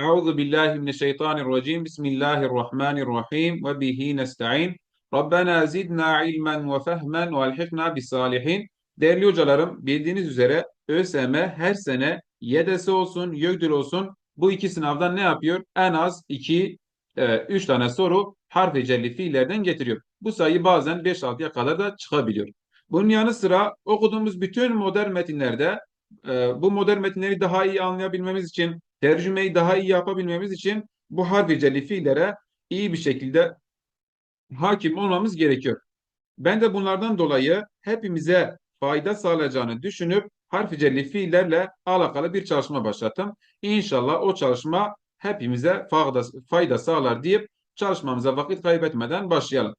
Euzu billahi mineşşeytanirracim. Bismillahirrahmanirrahim ve bihi nestaîn. Rabbena zidna ilmen ve fehmen ve elhikna bis salihin. Değerli hocalarım, bildiğiniz üzere ÖSYM her sene YDS olsun, YÖKDİL olsun bu iki sınavdan ne yapıyor? En az 2 3 tane soru harf celli fiillerden getiriyor. Bu sayı bazen 5-6'ya kadar da çıkabiliyor. Bunun yanı sıra okuduğumuz bütün modern metinlerde e, bu modern metinleri daha iyi anlayabilmemiz için, tercümeyi daha iyi yapabilmemiz için bu harf celli iyi bir şekilde hakim olmamız gerekiyor. Ben de bunlardan dolayı hepimize fayda sağlayacağını düşünüp harf celli alakalı bir çalışma başlattım. İnşallah o çalışma hepimize fayda, fayda sağlar deyip çalışmamıza vakit kaybetmeden başlayalım.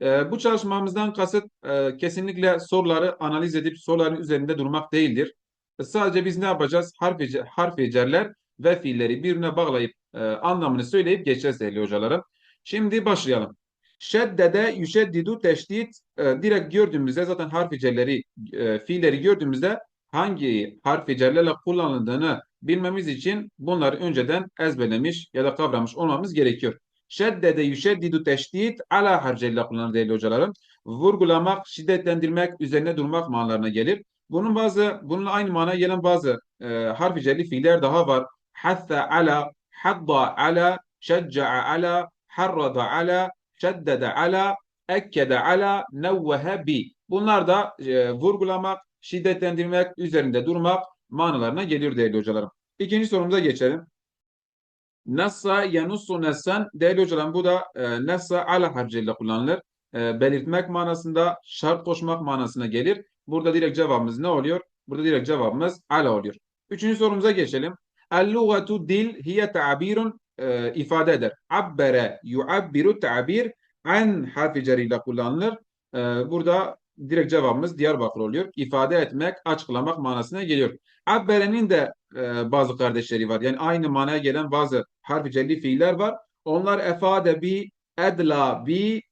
E, bu çalışmamızdan kasıt e, kesinlikle soruları analiz edip soruların üzerinde durmak değildir. Sadece biz ne yapacağız? Harf, harf ecerler ve fiilleri birbirine bağlayıp e, anlamını söyleyip geçeceğiz değerli hocalarım. Şimdi başlayalım. Şeddede yüşeddidu teşdit e, direkt gördüğümüzde zaten harf ecerleri e, fiilleri gördüğümüzde hangi harf ecerlerle kullanıldığını bilmemiz için bunları önceden ezberlemiş ya da kavramış olmamız gerekiyor. Şeddede yüşeddidu teşdit ala harcıyla kullanılır değerli hocalarım. Vurgulamak, şiddetlendirmek, üzerine durmak manalarına gelir. Bunun bazı, bununla aynı manaya gelen bazı e, harf celli fiiller daha var. Hatta ala, hadda ala, şecca'a ala, harrada ala, şeddede ala, ekkede ala, nevvehe bi. Bunlar da e, vurgulamak, şiddetlendirmek, üzerinde durmak manalarına geliyor değerli hocalarım. İkinci sorumuza geçelim. Nassa yanussu nessan değerli hocalarım bu da e, nassa ala harcıyla kullanılır. E, belirtmek manasında şart koşmak manasına gelir. Burada direkt cevabımız ne oluyor? Burada direkt cevabımız ala oluyor. Üçüncü sorumuza geçelim. El-lugatu dil hiye ta'birun e, ifade eder. Abbere yuabbiru ta'bir an harfi ceriyle kullanılır. E, burada direkt cevabımız Diyarbakır oluyor. İfade etmek, açıklamak manasına geliyor. Abbere'nin de e, bazı kardeşleri var. Yani aynı manaya gelen bazı harfi celli fiiller var. Onlar efade bi, edla bi,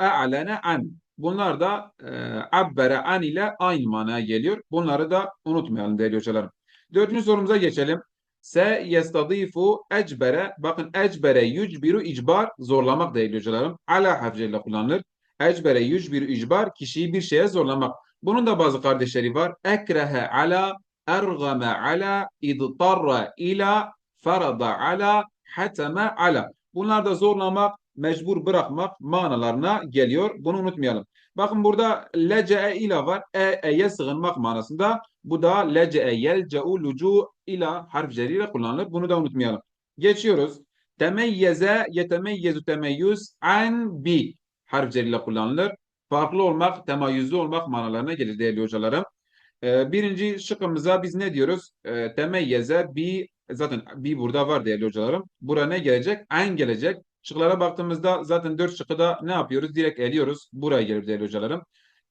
e'lene an. Bunlar da e, abbere an ile aynı manaya geliyor. Bunları da unutmayalım değerli hocalarım. Dördüncü sorumuza geçelim. Se yestadifu ecbere. Bakın ecbere yücbiru icbar zorlamak değerli hocalarım. Ala harfiyle kullanılır. Ecbere yücbiru icbar kişiyi bir şeye zorlamak. Bunun da bazı kardeşleri var. Ekrehe ala ergame ala idtarra ila farada ala hateme ala. Bunlar da zorlamak, mecbur bırakmak manalarına geliyor. Bunu unutmayalım. Bakın burada lece'e ila var. E, e'ye sığınmak manasında. Bu da lece'e yelce'u lucu ila harf ceriyle kullanılır. Bunu da unutmayalım. Geçiyoruz. Temeyyeze yetemeyyezu temeyyüz an bi harf ceriyle kullanılır. Farklı olmak, temayyüzlü olmak manalarına gelir değerli hocalarım. Ee, birinci şıkkımıza biz ne diyoruz? Ee, temeyyeze bi zaten bi burada var değerli hocalarım. Bura ne gelecek? En gelecek. Şıklara baktığımızda zaten dört şıkkı da ne yapıyoruz? Direkt eliyoruz. Buraya gelir değerli hocalarım.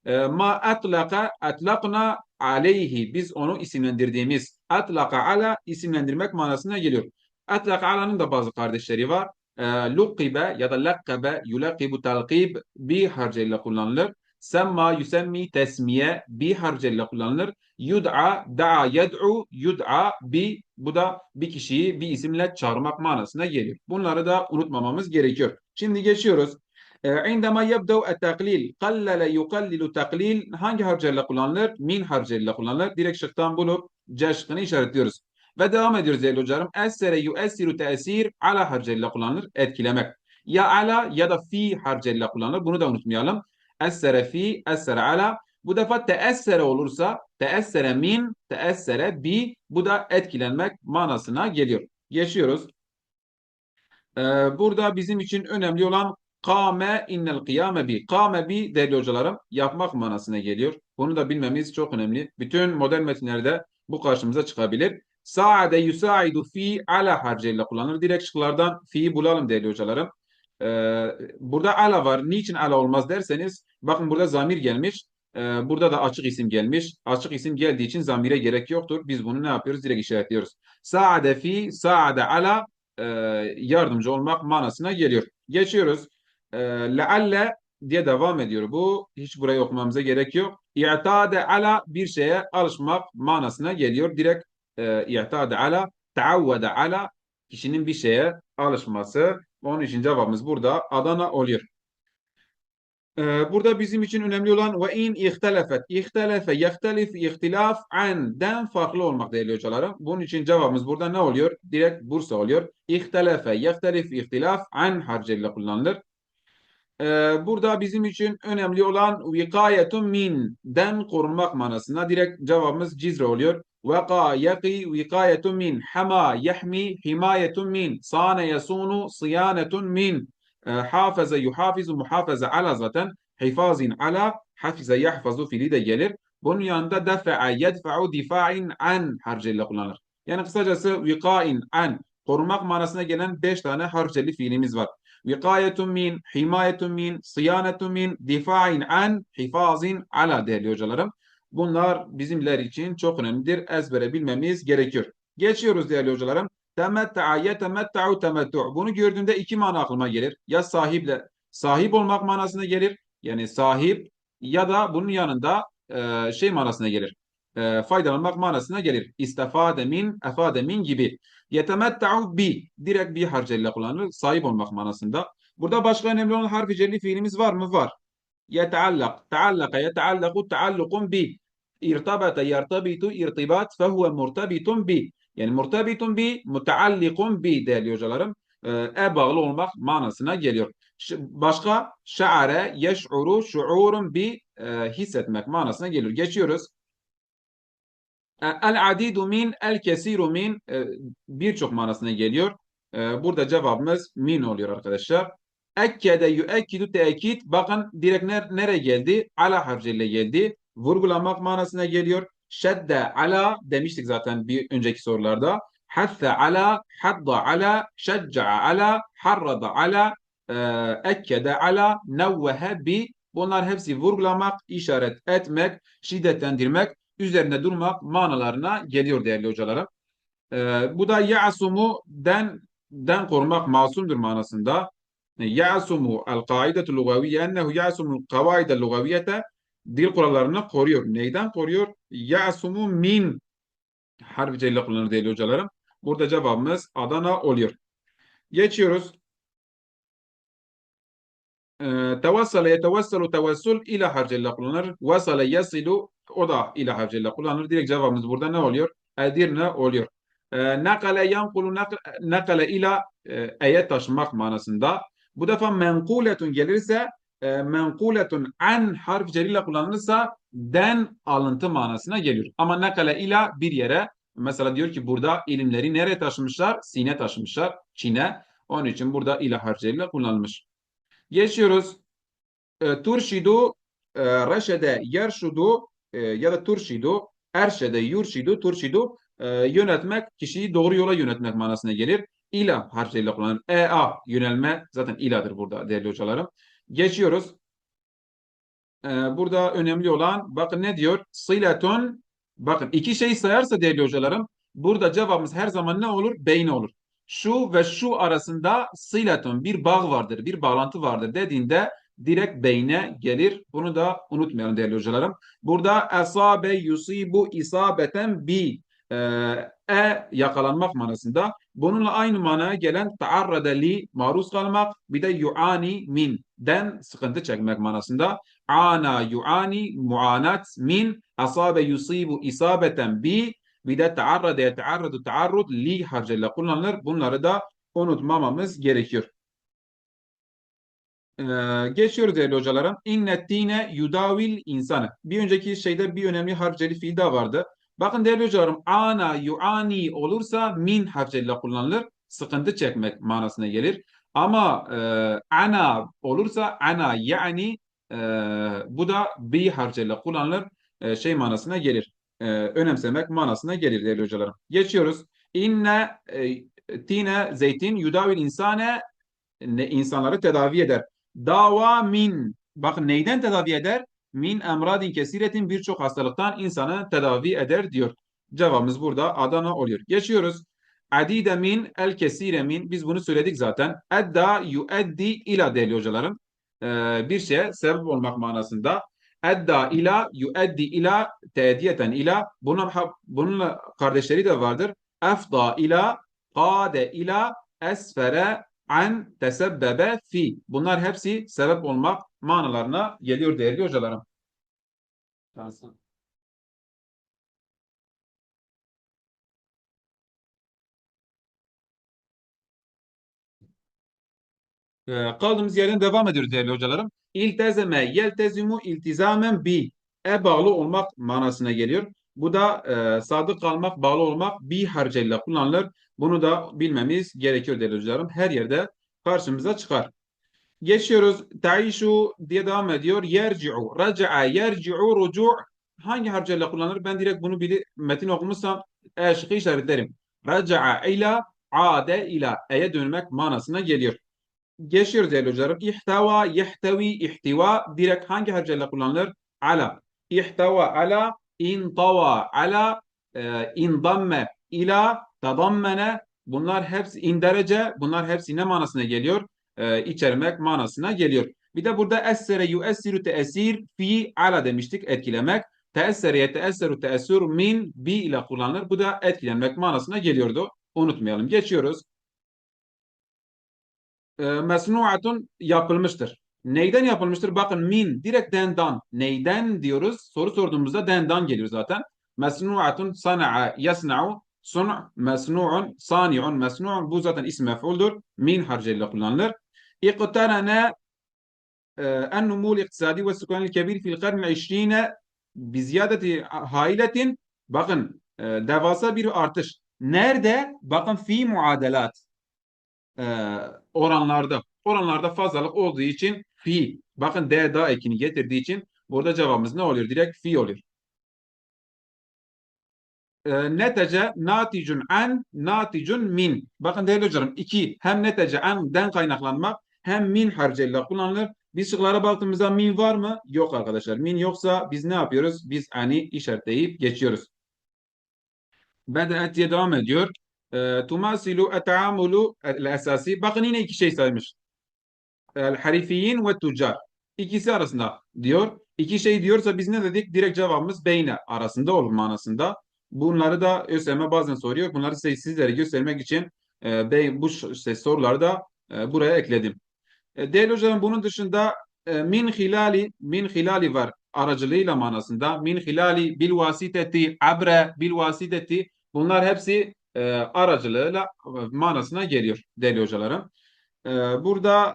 Ee, ma atlaka atlakna aleyhi. Biz onu isimlendirdiğimiz atlaka ala isimlendirmek manasına geliyor. Atlaka ala'nın da bazı kardeşleri var. E, lukibe ya da lakkabe yulakibu talkib bi harcıyla kullanılır. Semma yusemmi tesmiye bi harcıyla kullanılır. Yud'a da'a yed'u yud'a bi bu da bir kişiyi bir isimle çağırmak manasına geliyor. Bunları da unutmamamız gerekiyor. Şimdi geçiyoruz. عندما يبدأ التقليل قلل يقلل تقليل hangi harcıyla kullanılır? Min harcıyla kullanılır. Direkt şıktan bulup C şıkkını işaretliyoruz. Ve devam ediyoruz değerli hocam. Essere yuessiru tesir ala harcıyla kullanılır. Etkilemek. Ya ala ya da fi harcıyla kullanılır. Bunu da unutmayalım. Essere fi, essere ala. Bu defa teessere olursa teessere min, teessere bi. Bu da etkilenmek manasına geliyor. Geçiyoruz. Ee, burada bizim için önemli olan kame innel kıyame bi. Kame bi değerli hocalarım yapmak manasına geliyor. Bunu da bilmemiz çok önemli. Bütün modern metinlerde bu karşımıza çıkabilir. Saade yusaidu fi ala harcıyla kullanılır. Direkt şıklardan fi'yi bulalım değerli hocalarım. Ee, burada ala var. Niçin ala olmaz derseniz bakın burada zamir gelmiş. Ee, burada da açık isim gelmiş. Açık isim geldiği için zamire gerek yoktur. Biz bunu ne yapıyoruz? Direkt işaretliyoruz. Saade fi, saade ala e, yardımcı olmak manasına geliyor. Geçiyoruz. E, lealle diye devam ediyor. Bu hiç burayı okumamıza gerek yok. İ'tade ala bir şeye alışmak manasına geliyor. Direkt e, i'tade ala, taavvede ala Kişinin bir şeye alışması. Onun için cevabımız burada Adana oluyor. Ee, burada bizim için önemli olan ve in ihtelefet. İhtelefe, yehtelif, ihtilaf, an'den farklı olmak değerli hocalarım. Bunun için cevabımız burada ne oluyor? Direkt Bursa oluyor. İhtelefe, yehtelif, ihtilaf, an harcıyla kullanılır. Ee, burada bizim için önemli olan vikayetun min den korunmak manasında direkt cevabımız cizre oluyor. Veka yaki vikayetun min hama yahmi himayetun min sane yasunu sıyanetun min e, hafaza yuhafizu muhafaza ala zaten hifazin ala hafize yahfazu fiili de gelir. Bunun yanında defa'a yedfa'u difa'in an harcıyla kullanılır. Yani kısacası vikain an korumak manasına gelen 5 tane harceli fiilimiz var. Vikayetun min, himayetun min, sıyanetun min, difa'in an, hifazin ala değerli hocalarım. Bunlar bizimler için çok önemlidir. Ezbere bilmemiz gerekiyor. Geçiyoruz değerli hocalarım. Temetta'a yetemetta'u temettu'. Bunu gördüğümde iki mana aklıma gelir. Ya sahiple, sahip olmak manasına gelir. Yani sahip ya da bunun yanında e, şey manasına gelir. E, faydalanmak manasına gelir. İstefade min, efade min gibi. Yetemetta'u bi. Direkt bir harcıyla kullanılır. Sahip olmak manasında. Burada başka önemli olan harfi celli fiilimiz var mı? Var. Yeteallak. Teallaka yeteallaku teallukun bi. İrtabata yertabitu irtibat fehuve murtabitun bi. Yani murtabitun bi, muteallikun bi değerli hocalarım. E bağlı olmak manasına geliyor. Başka şa'are yeş'uru şuurun bi e, hissetmek manasına geliyor. Geçiyoruz. El adidu min, el kesiru min e, birçok manasına geliyor. E, burada cevabımız min oluyor arkadaşlar. Ekkede yüekkidu tekit. Bakın direkt nereye geldi? Ala harfiyle geldi. Vurgulamak manasına geliyor. Şedde ala demiştik zaten bir önceki sorularda. Hatta ala, hadda ala, şecca'a ala, harrada ala, e, ekkede ala, nevvehe bi. Bunlar hepsi vurgulamak, işaret etmek, şiddetlendirmek üzerinde durmak manalarına geliyor değerli hocalarım. Ee, bu da ya'sumu den den korumak masumdur manasında. Ya'sumu el kaidetu lugaviyye ennehu ya'sumu kavaide lugaviyete dil kurallarını koruyor. Neyden koruyor? Ya'sumu min harfi celle kullanır değerli hocalarım. Burada cevabımız Adana oluyor. Geçiyoruz. Ee, tevassale yetevassalu tevassul ila harcelle kullanır. Vasale yasilu o da ila harcıyla kullanılır. Direkt cevabımız burada ne oluyor? Edirne oluyor. E, nakale yankulu nakale ila e, eye taşımak manasında. Bu defa menkuletun gelirse e, menkuletun an harf celiyle kullanılırsa den alıntı manasına geliyor. Ama nakale ila bir yere mesela diyor ki burada ilimleri nereye taşımışlar? Sine taşımışlar. Çin'e. Onun için burada ila harfleriyle kullanılmış. Geçiyoruz. E, turşidu e, reşede yerşudu e, ya da turşidu, erşede, yurşidu, turşidu e, yönetmek, kişiyi doğru yola yönetmek manasına gelir. İla harfleriyle kullanılır. E-a yönelme zaten iladır burada değerli hocalarım. Geçiyoruz. E, burada önemli olan bakın ne diyor? Siletun bakın iki şey sayarsa değerli hocalarım burada cevabımız her zaman ne olur? Beyni olur. Şu ve şu arasında siletun bir bağ vardır, bir bağlantı vardır dediğinde direkt beyne gelir. Bunu da unutmayalım değerli hocalarım. Burada esabe yusibu isabeten bi e, e yakalanmak manasında. Bununla aynı manaya gelen taarrada li maruz kalmak bir de yuani min den sıkıntı çekmek manasında. Ana yuani muanat min asabe yusibu isabeten bi bir de taarrada yetearradu taarrud li harcıyla kullanılır. Bunları da unutmamamız gerekiyor. Ee, geçiyoruz değerli hocalarım. İnnettine yudavil insanı. Bir önceki şeyde bir önemli harfceli fiil daha vardı. Bakın değerli hocalarım ana yuani olursa min harfceliyle kullanılır. Sıkıntı çekmek manasına gelir. Ama e, ana olursa ana yani e, bu da bir harfceliyle kullanılır. E, şey manasına gelir. E, önemsemek manasına gelir değerli hocalarım. Geçiyoruz. İnne e, tine zeytin yudavil insane ne insanları tedavi eder. Dava min. Bakın neyden tedavi eder? Min emradin kesiretin birçok hastalıktan insanı tedavi eder diyor. Cevabımız burada Adana oluyor. Geçiyoruz. Adide min el kesire min. Biz bunu söyledik zaten. Edda yueddi ila değerli hocalarım. Ee, bir şeye sebep olmak manasında. Edda ila yueddi ila teediyeten ila. Bunun, bununla kardeşleri de vardır. Efda ila Kade ila esfere an tesebbebe fi. Bunlar hepsi sebep olmak manalarına geliyor değerli hocalarım. Ee, kaldığımız yerden devam ediyoruz değerli hocalarım. İltezeme, yeltezimu, iltizamen bi. E bağlı olmak manasına geliyor. Bu da e, sadık kalmak, bağlı olmak bi harcıyla kullanılır. Bunu da bilmemiz gerekiyor değerli hocalarım. Her yerde karşımıza çıkar. Geçiyoruz. Taişu diye devam ediyor. Yerci'u, raca'a, yerci'u, rucu' hangi harcıyla kullanılır? Ben direkt bunu bili metin okumuşsam E şıkkı işaretlerim. Raca'a ila, ade ila. E'ye dönmek manasına geliyor. Geçiyoruz değerli hocalarım. İhtava, yehtevi, ihtiva direkt hangi harcıyla kullanılır? Ala. İhtava, ala, intava, ala, e, indamme, ila, tadammene. Bunlar hepsi inderece. Bunlar hepsi ne manasına geliyor? E, içermek manasına geliyor. Bir de burada essere yuessiru teessir fi ala demiştik etkilemek. Teessere yeteesseru teessür min bi ile kullanılır. Bu da etkilenmek manasına geliyordu. Unutmayalım. Geçiyoruz e, mesnuatun yapılmıştır. Neyden yapılmıştır? Bakın min direkt dendan. Neyden diyoruz? Soru sorduğumuzda dendan geliyor zaten. Mesnuatun sana'a yasna'u sun' mesnu'un sani'un mesnu'un bu zaten isim mef'uldur. Min harcıyla kullanılır. İqtarana النمو الاقتصادي والسكان الكبير في القرن العشرين بزيادة hailetin bakın e, devasa bir artış. Nerede? Bakın fi muadelat e, oranlarda oranlarda fazlalık olduğu için fi bakın D da ekini getirdiği için burada cevabımız ne oluyor? Direkt fi oluyor. E, netece naticun an naticun min. Bakın değerli hocam iki hem netece den kaynaklanmak hem min harcıyla kullanılır. Biz şıklara baktığımızda min var mı? Yok arkadaşlar. Min yoksa biz ne yapıyoruz? Biz ani işaretleyip geçiyoruz. Bede'et diye devam ediyor. E, tumasilu etamulu esasi. Bakın yine iki şey saymış. Harifiyin ve tüccar. İkisi arasında diyor. İki şey diyorsa biz ne dedik? Direkt cevabımız beyne arasında olur manasında. Bunları da ÖSYM bazen soruyor. Bunları sizlere göstermek için e, bu şey, soruları da e, buraya ekledim. E, değerli hocam bunun dışında e, min hilali min hilali var aracılığıyla manasında. Min hilali bil vasiteti abre bil vasiteti bunlar hepsi e, aracılığıyla e, manasına geliyor değerli hocalarım. E, burada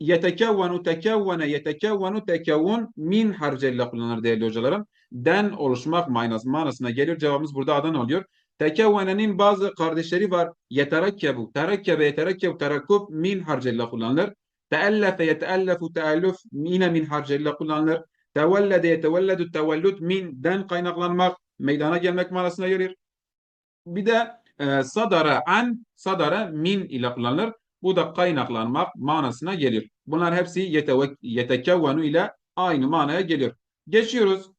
yetekevvenu tekevvene yetekevvenu tekevvun min harcıyla kullanılır değerli hocalarım. Den oluşmak manası, manasına geliyor. Cevabımız burada adan oluyor. Tekevvenenin bazı kardeşleri var. Yeterekkebu, terekkebe, yeterekkebu, terakkub min harcıyla kullanılır. Teellefe, yeteellefu, teelluf yine min harcıyla kullanılır. Tevellede, yetevelledu, tevellud min den kaynaklanmak, meydana gelmek manasına gelir. Bir de e, sadara an, sadara min ile kullanılır. Bu da kaynaklanmak manasına gelir. Bunlar hepsi yetekevvenu ile aynı manaya geliyor. Geçiyoruz.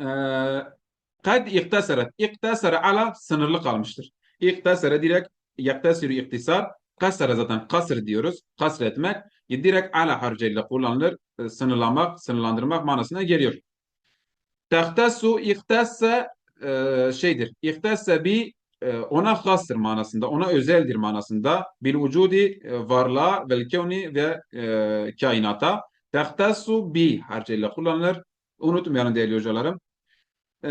Ee, kad iktasaret. İktasara ala sınırlı kalmıştır. İktasara direkt yaktasiru iktisar. Kasara zaten kasır diyoruz. Kasr etmek. Direkt ala harcıyla kullanılır. E, sınırlamak, sınırlandırmak manasına geliyor. Tahtasu iktassa e, şeydir. İhtesse bi e, ona hastır manasında, ona özeldir manasında. Bil vücudi e, varlığa vel kevni ve e, kainata. Tehtassu bi harcıyla kullanılır. Unutmayalım değerli hocalarım. E,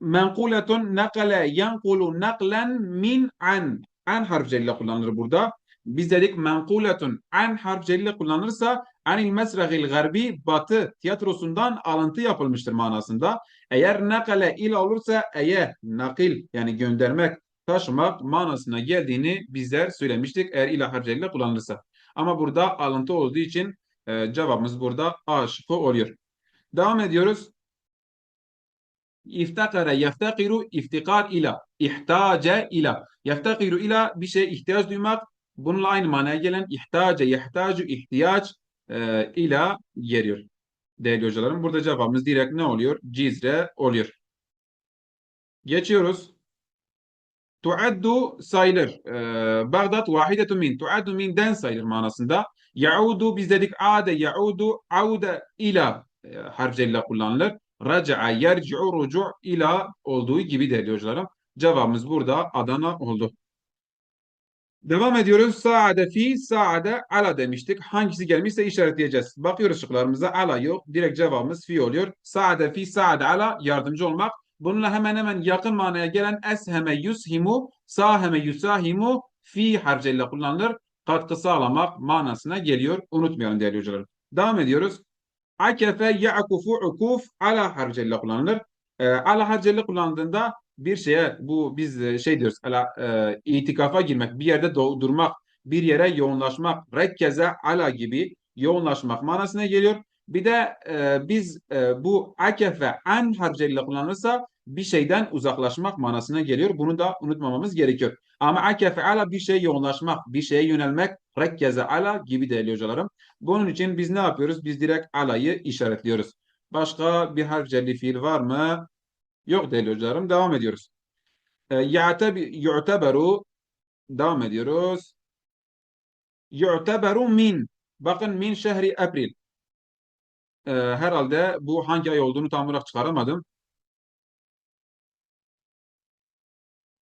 menkuletun nakale yankulu naklen min an. An harcıyla kullanılır burada. Biz dedik menkuletun an harcıyla kullanılırsa anil mesragil garbi batı tiyatrosundan alıntı yapılmıştır manasında. Eğer nakale il olursa eğer nakil yani göndermek taşımak manasına geldiğini bizler söylemiştik eğer ila harcıyla kullanılırsa. Ama burada alıntı olduğu için e, cevabımız burada A şıkkı oluyor. Devam ediyoruz. İftakara yeftakiru iftikar ila. İhtace ila. Yeftakiru ila bir şey ihtiyaç duymak. Bununla aynı manaya gelen ihtace, yehtacu, ihtiyaç e, ila geliyor. Değerli hocalarım burada cevabımız direkt ne oluyor? Cizre oluyor. Geçiyoruz. Tuaddu sayılır. Ee, Bağdat vahidetu min. Tuaddu min den sayılır manasında. Yaudu biz dedik ade yaudu aude ila e, harfleriyle kullanılır. Raca'a yerci'u rucu' ila olduğu gibi değerli hocalarım. Cevabımız burada Adana oldu. Devam ediyoruz. Saade fi, saade ala demiştik. Hangisi gelmişse işaretleyeceğiz. Bakıyoruz şıklarımıza. Ala yok. Direkt cevabımız fi oluyor. Saade fi, saade ala yardımcı olmak. Bununla hemen hemen yakın manaya gelen esheme yushimu, saheme yusahimu fi harcıyla kullanılır. Katkı sağlamak manasına geliyor. Unutmayalım değerli hocalarım. Devam ediyoruz. Akefe ya'kufu ukuf ala harcıyla kullanılır. E, ala harcıyla kullandığında bir şeye bu biz e, şey diyoruz ala, e, itikafa girmek, bir yerde durmak, bir yere yoğunlaşmak, rekkeze ala gibi yoğunlaşmak manasına geliyor. Bir de e, biz e, bu akefe an harcıyla kullanılırsa bir şeyden uzaklaşmak manasına geliyor. Bunu da unutmamamız gerekiyor. Ama akefe ala bir şeye yoğunlaşmak, bir şeye yönelmek, rekkeze ala gibi değerli hocalarım. Bunun için biz ne yapıyoruz? Biz direkt alayı işaretliyoruz. Başka bir harceli fiil var mı? Yok değerli hocalarım. Devam ediyoruz. E, yu'teberu devam ediyoruz. Yu'teberu min. Bakın min şehri April. E, herhalde bu hangi ay olduğunu tam olarak çıkaramadım.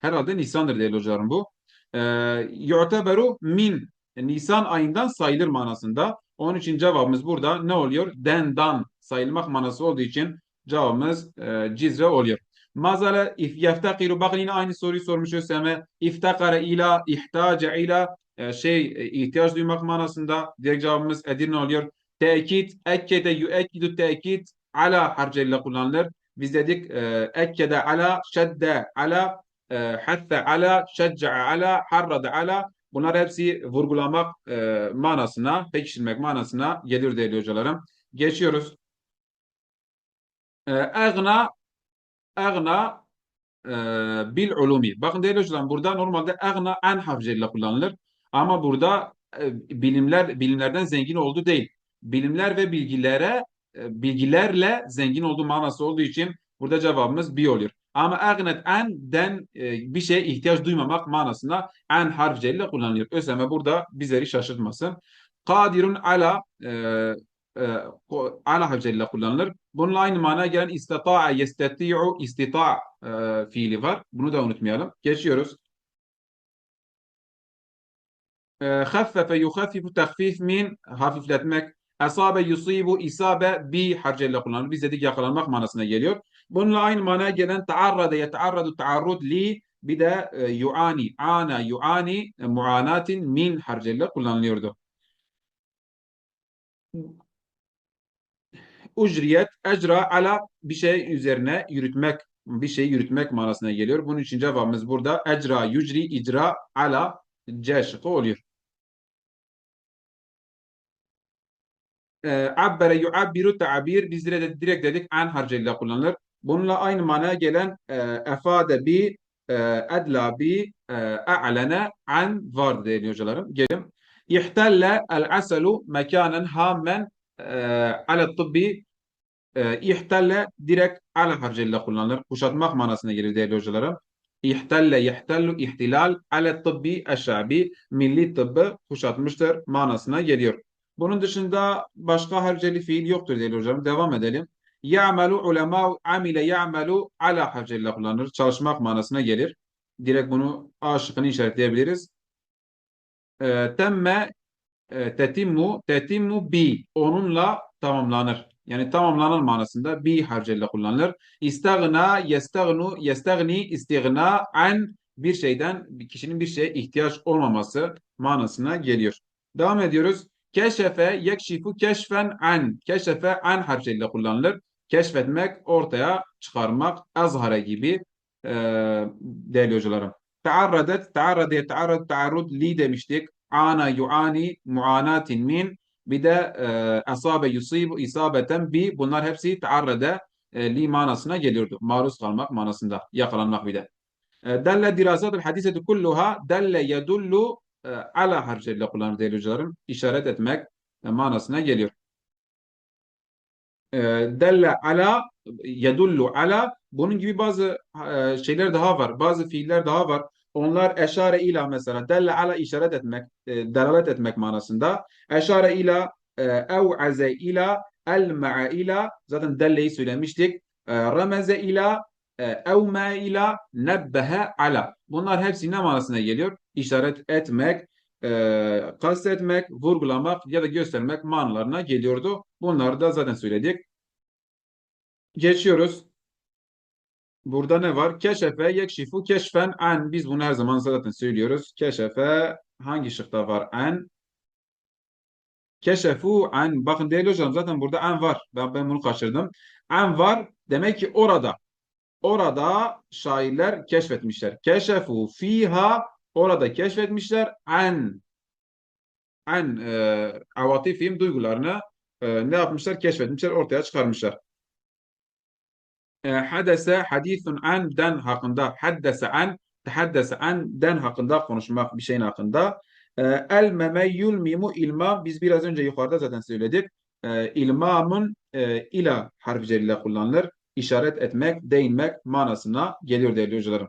Herhalde Nisan'dır değerli hocalarım bu. E, yu'teberu min. Nisan ayından sayılır manasında. Onun için cevabımız burada ne oluyor? Dendan sayılmak manası olduğu için cevabımız e, cizre oluyor. Mazale yeftakiru bakın yine aynı soruyu sormuş Öseme. İftakare ila ihtace ila e, şey e, ihtiyaç duymak manasında direkt cevabımız Edirne oluyor. Tekit ekkede yüekkidu tekit ala harcıyla kullanılır. Biz dedik e, ekkede ala şedde ala hatta ala şecca'a ala harrada ala bunlar hepsi vurgulamak manasına pekiştirmek manasına gelir değerli hocalarım. Geçiyoruz. Egna Agna e, bil ulumi. Bakın değerli hocam burada normalde agna en harfiyle kullanılır. Ama burada e, bilimler bilimlerden zengin oldu değil. Bilimler ve bilgilere e, bilgilerle zengin olduğu manası olduğu için burada cevabımız bi oluyor. Ama agnet en den e, bir şeye ihtiyaç duymamak manasında en harfiyle kullanılıyor. Öyleyse burada bizleri şaşırtmasın. Kadirun ala e, e, ala harfiyle kullanılır. Bununla aynı mana gelen istata'a yesteti'u istita e, fiili var. Bunu da unutmayalım. Geçiyoruz. E, haffefe yuhaffifu tahfif min hafifletmek. Asabe yusibu isabe bi harcıyla kullanılır. Biz dedik yakalanmak manasına geliyor. Bununla aynı mana gelen taarrada yetearradu taarrud li bir de e, yuani, ana yuani muanatin min harcıyla kullanılıyordu ucriyet, ecra ala bir şey üzerine yürütmek, bir şey yürütmek manasına geliyor. Bunun için cevabımız burada ecra, yücri, icra, ala C şıkkı oluyor. Ee, abbere yuabbiru tabir biz direkt, direkt dedik an harcıyla kullanılır. Bununla aynı manaya gelen e, efade bi e, edla bi e, a'lene an var değerli hocalarım. Gelin. İhtelle el aselu mekanen hamen ala tıbbi e, ihtelle direkt ala harcıyla kullanılır. Kuşatmak manasına gelir değerli hocalarım. İhtelle yehtellu ihtilal ala tıbbi eşabi milli tıbbı kuşatmıştır manasına geliyor. Bunun dışında başka harceli fiil yoktur değerli hocam. Devam edelim. Ya'melu ulema amile ya'melu ala harcıyla kullanılır. Çalışmak manasına gelir. Direkt bunu A şıkkını işaretleyebiliriz. E, temme e, tetimmu tetimmu bi onunla tamamlanır. Yani tamamlanır manasında bi harcıyla kullanılır. İstagna, yestagnu, yestagni, istigna an bir şeyden kişinin bir şeye ihtiyaç olmaması manasına geliyor. Devam ediyoruz. Keşefe, yekşifu, keşfen an. Keşefe an harcıyla kullanılır. Keşfetmek, ortaya çıkarmak, azhara gibi e, değerli hocalarım. Taarradet, taarrade, taarrad, taarrud li demiştik. Ana, yuani, muanatin min bir de e, yusibu isabeten bi bunlar hepsi taarrede li manasına geliyordu. Maruz kalmak manasında yakalanmak bir de. E, delle dirasatul hadisetu kulluha delle yedullu e, ala harfiyle kullanır değerli hocalarım. İşaret etmek e, manasına geliyor. Delle ala yedullu ala bunun gibi bazı şeyler daha var. Bazı fiiller daha var. Onlar eşare ila mesela delle ala işaret etmek, e, delalet etmek manasında. Eşare ila e, ev'aze ila elma'a ila zaten delleyi söylemiştik. E, remeze ila e, evme ila nebbehe ala. Bunlar hepsi ne manasına geliyor? İşaret etmek, e, kastetmek, vurgulamak ya da göstermek manalarına geliyordu. Bunları da zaten söyledik. Geçiyoruz. Burada ne var? Keşefe, yekşifu, keşfen, an. Biz bunu her zaman zaten söylüyoruz. Keşefe hangi şıkta var? An. Keşefu an. Bakın değerli hocam zaten burada an var. Ben, ben bunu kaçırdım. An var. Demek ki orada. Orada şairler keşfetmişler. Keşefu fiha. Orada keşfetmişler. An. An. E, avatifim duygularını e, ne yapmışlar? Keşfetmişler. Ortaya çıkarmışlar. E, hadese hadithun an den hakkında. Haddese an. Tehaddese an den hakkında konuşmak bir şeyin hakkında. E, el memeyyül mimu ilma biz biraz önce yukarıda zaten söyledik. E, ilmamun ila harfi celile kullanılır. İşaret etmek, değinmek manasına geliyor değerli hocalarım.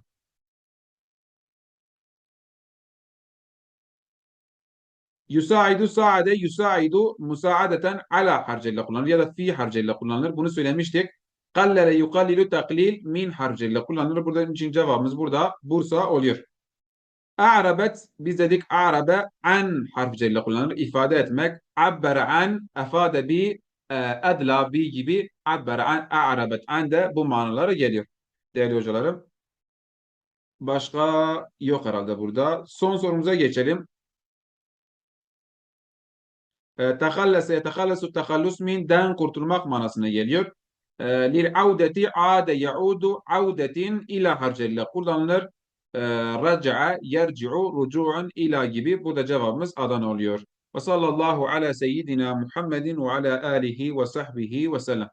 Yusaidu saade yusaidu musaadeten ala harcıyla kullanılır ya da fi harcıyla kullanılır. Bunu söylemiştik. Kallele yukallilu taklil min harcıyla kullanılır. Burada için cevabımız burada Bursa oluyor. A'rabet biz dedik a'rabe an harfleriyle kullanılır. İfade etmek. Abbere an efade bi edla bi gibi abbere an a'rabet an de bu manalara geliyor. Değerli hocalarım. Başka yok herhalde burada. Son sorumuza geçelim. Tehallese yetehallesu tehallus min den kurtulmak manasına geliyor. Lil avdeti ade yaudu avdetin ila harcıyla kullanılır. Raca'a yerci'u rucu'un ila gibi burada cevabımız Adana oluyor. Ve sallallahu ala seyyidina Muhammedin ve ala alihi ve sahbihi ve sellem.